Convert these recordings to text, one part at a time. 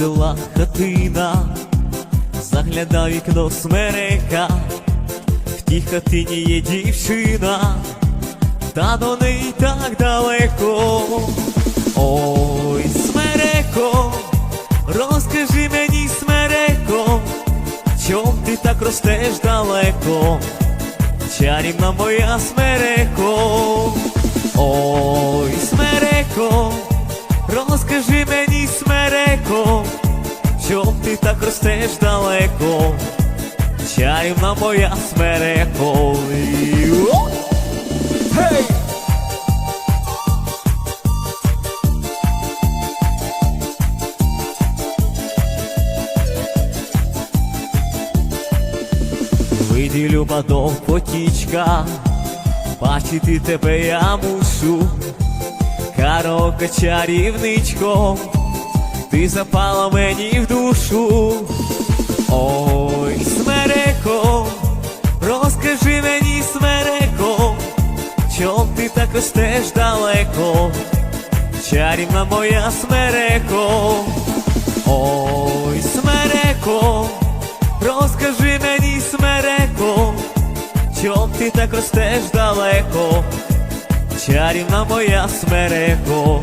села хатина, загляда вікно смерека, в тій хатині є дівчина, та до неї так далеко. Ой, смереко, розкажи мені, смереко, чом ти так ростеш далеко? Чарівна моя смереко, ой, смереко, розкажи мені, смереко, ти так ростеш далеко? Чарівна моя смереко. І- о! Гей! Виділю до потічка, бачити тебе я мушу, Карока чарівничко, ти запала мені в душу. Ой, смереко, розкажи мені, смереко, чом ти так ростеш далеко, чарівна моя смереко, ой, смереко, розкажи мені, смереко, чом ти так ростеш далеко, чарівна моя смереко.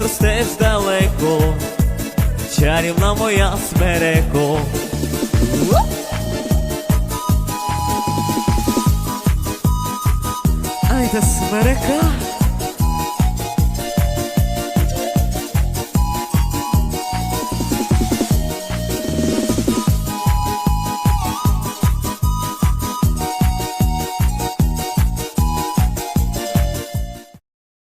Ростеш далеко, чарівна моя смереко. Ай, та смерека.